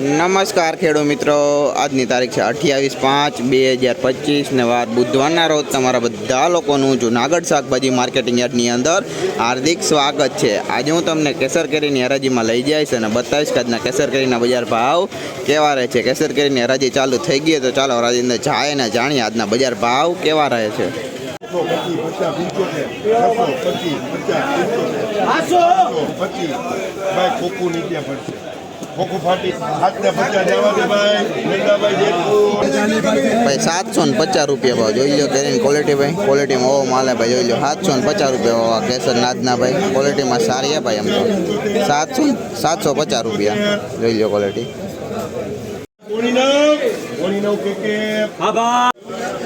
નમસ્કાર ખેડૂત મિત્રો આજની તારીખ છે અઠ્યાવીસ પાંચ બે હજાર પચીસ ને વાર બુધવારના રોજ તમારા બધા લોકોનું જુનાગઢ શાકભાજી માર્કેટિંગ યાર્ડની અંદર હાર્દિક સ્વાગત છે આજે હું તમને કેસર કેરીની હરાજીમાં લઈ જઈશ અને બતાવીશ કે આજના કેસર કેરીના બજાર ભાવ કેવા રહે છે કેસર કેરીની હરાજી ચાલુ થઈ ગઈ તો ચાલો હરાજી અંદર જાય અને જાણીએ આજના બજાર ભાવ કેવા રહે છે પચીસ ખોખું ફાટી પચાસ ભાઈ. સાતસો ને પચાસ રૂપિયા ભાવ જોઈ લો કેરીની ક્વોલિટી ભાઈ. ક્વોલિટીમાં ઓવો માલે ભાઈ જોઈ લો સાતસો ને પચાસ રૂપિયા ભાવ આ કેસર નાદના ભાઈ. ક્વોલિટીમાં સારી હે ભાઈ એમ તો. સાતસો સાતસો પચાસ રૂપિયા. જોઈ લો ક્વોલિટી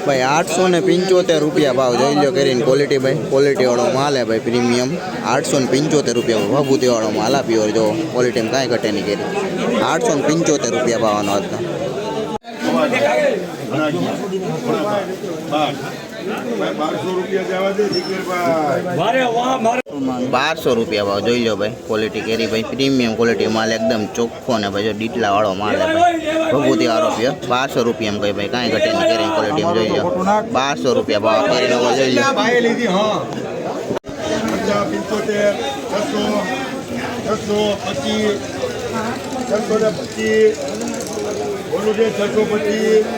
ભાઈ, આઠસો ને પંચોતેર રૂપિયા ભાવ જોઈ લો કરીને ક્વોલિટી ભાઈ. ક્વોલિટી વાળો માલ હે ભાઈ પ્રીમિયમ આઠસો ને પંચોતેર રૂપિયા ભભૂતિવાળો માલ આ પ્યોર જો ક્વોલિટીમાં કાંઈ ઘટે નહીં કરી. આઠસો ને પંચોતેર રૂપિયા ભાવનો હતો. બારસો રૂપિયા ભાવ જોઈ લો ભાઈ ક્વોલિટી કેરી ભાઈ પ્રીમિયમ ક્વોલિટી માલ એકદમ ચોખ્ખો ને ભાઈ જો ડીટલા વાળો માલ હે ભાઈ. વાળો પ્યો બારસો રૂપિયા કહી ભાઈ કાંઈ ઘટે નહીં કેરી ક્વોલિટી જોઈ લો. બારસો રૂપિયા ભાવ કેરીનો ભાવ જોઈ લો. છસો છસો પચીસ.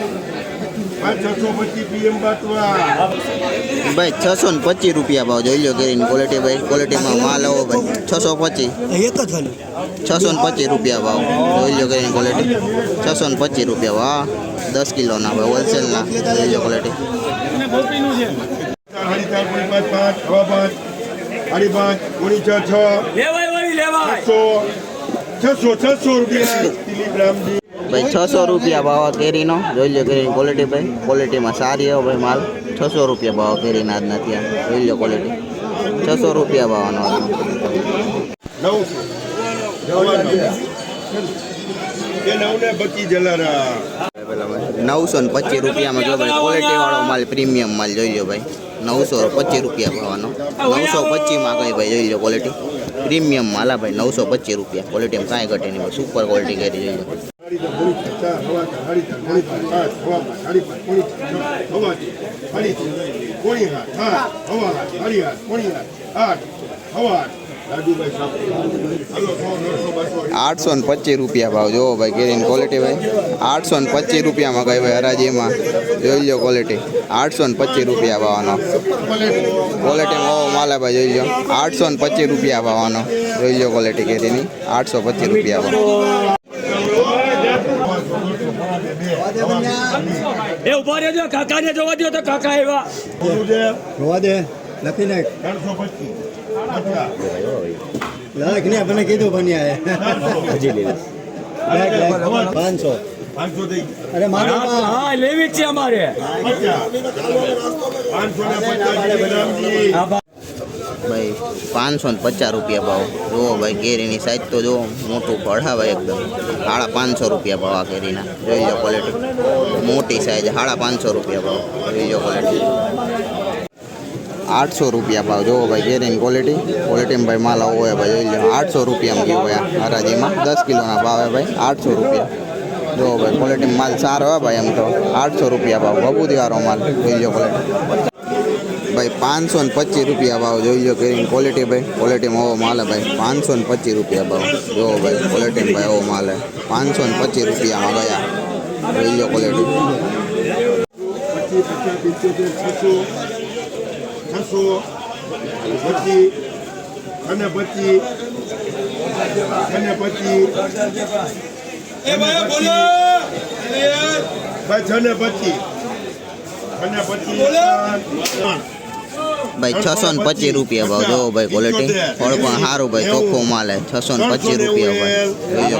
ભાઈ છસો ને પચીસ રૂપિયા ભાવ જોઈ લો કરીને ક્વોલિટી ભાઈ. ક્વોલિટીમાં માલ આવો ભાઈ. છસો પચીસ. છસો ને પચીસ રૂપિયા ભાવ. જોઈ લો કરીને ક્વોલિટી છસો ને પચીસ રૂપિયા ભાવ દસ કિલોના ભાઈ હોલસેલના જોઈ લો ક્વોલિટી છસો છસો છસો રૂપિયા. દિલીપ રામજી ભાઈ, છસો રૂપિયા ભાવ કેરીનો. જોઈ લો કેરીની ક્વોલિટી ભાઈ. ક્વોલિટીમાં સારી હોય ભાઈ માલ. છસો રૂપિયા ભાવ કેરીના આજના ત્યાં. જોઈ લો ક્વોલિટી છસો રૂપિયા ભાવનો. નવસો ને પચીસ રૂપિયામાં જો ભાઈ ક્વોલિટી માલ પ્રીમિયમ માલ જોઈ લો ભાઈ. નવસો પચીસ રૂપિયા ભાવનો. નવસો પચીસમાં કઈ ભાઈ, જોઈ લો ક્વોલિટી પ્રીમિયમ માલા ભાઈ, નવસો પચીસ રૂપિયા. ક્વોલિટીમાં કાંઈ ઘટે નહીં. સુપર ક્વોલિટી કરી જોઈ લો. આઠસો ને પચીસ રૂપિયા ભાવ જોવો ભાઈ કેરીની ક્વોલિટી ભાઈ આઠસો ને પચીસ રૂપિયામાં કઈ ભાઈ હરાજીમાં જોઈ લો ક્વોલિટી આઠસો ને પચીસ રૂપિયા ભાવનો ક્વોલિટીમાં ઓવો માલ ભાઈ જોઈ લો આઠસો ને પચીસ રૂપિયા ભાવનો જોઈ લો ક્વોલિટી કેરીની આઠસો પચીસ રૂપિયા ભાવ એ ઊભા રહેજો કાકાને જોવા દો તો કાકા આવ્યા. જોવા દે લખી નાખ ત્રણસો પચીસ લાખ ને મને કીધું બન્યા પાંચસો. અરે મારો હા લેવી જ છે અમારે. પચાસ ભાઈ, પાંચસો ને પચાસ રૂપિયા ભાવ. જુઓ ભાઈ, કેરીની સાઈઝ તો જુઓ, મોટું ભાઈ એકદમ. સાડા પાંચસો રૂપિયા ભાવ આ કેરીના. જોઈ લો ક્વોલિટી મોટી સાઈઝ સાડા પાંચસો રૂપિયા ભાવ. જોઈ લો ક્વોલિટી આઠસો રૂપિયા ભાવ. જુઓ ભાઈ, કેરીની ક્વોલિટી ક્વોલિટીમાં ભાઈ માલ આવો હોય ભાઈ, જોઈ લો. આઠસો રૂપિયામાં ગયો હોય હરાજીમાં. દસ કિલોના ભાવે ભાઈ, આઠસો રૂપિયા. જો ભાઈ ક્વોલિટીમાં માલ સારો હોય ભાઈ એમ તો. આઠસો રૂપિયા ભાવ. બબુદીવાળો માલ. જોઈ લો ક્વોલિટી ભાઈ પાંચસો ને પચીસ રૂપિયા ભાવ જોઈ લો કરીને ક્વોલિટી ભાઈ. ક્વોલિટીમાં આવો માલ ભાઈ. પાંચસો ને પચીસ રૂપિયા ભાવ. જો ભાઈ ક્વોલિટીમાં ભાઈ આવો માલ પાંચસો ને પચીસ રૂપિયામાં ગયા. જોઈ લો ક્વોલિટી પચીસ પછી અને પચીસ અને પચીસ. ભાઈ છ ને પચીસ અને પચીસ ભાઈ છસો ને પચીસ રૂપિયા ભાવ. જો ભાઈ ક્વોલિટી ફળ પણ સારું ભાઈ ચોખ્ખો માલ હે છસો ને પચીસ રૂપિયા ભાઈ. જોઈ લો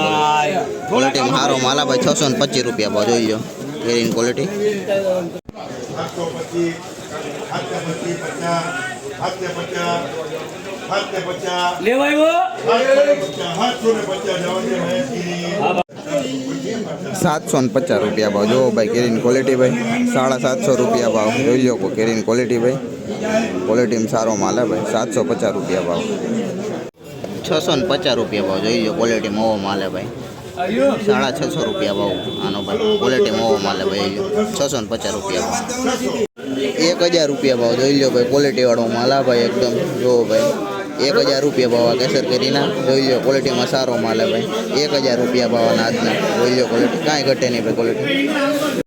ક્વોલિટીમાં સારો માલ ભાઈ છસો ને પચીસ રૂપિયા ભાવ. જોઈ લો. કેરીની ક્વોલિટી સાતસો ને પચાસ જવા રૂપિયા ભાવ. જો ભાઈ કેરીની ક્વોલિટી ભાઈ. સાડા સાતસો રૂપિયા ભાવ. જોઈ લો કેરીની ક્વોલિટી ભાઈ. ક્વોલિટીમાં સારો માલ હે ભાઈ. સાતસો પચાસ રૂપિયા ભાવ. છસો ને પચાસ રૂપિયા ભાવ જોઈ લો ક્વોલિટીમાં મોવો માલ હે ભાઈ. સાડા છસો રૂપિયા ભાવ આનો ભાઈ ક્વોલિટીમાં ઓવો માલે ભાઈ છસો ને પચાસ રૂપિયા ભાવ. એક હજાર રૂપિયા ભાવ જોઈ લો ભાઈ ક્વોલિટીવાળો માલ આ ભાઈ એકદમ. જોવો ભાઈ, એક હજાર રૂપિયા ભાવ કેસર કરીના. જોઈ લો ક્વોલિટીમાં સારો માલ હે ભાઈ. એક હજાર રૂપિયા ભાવના આજના જોઈ લો ક્વોલિટી કાંઈ ઘટે નહીં ભાઈ ક્વોલિટી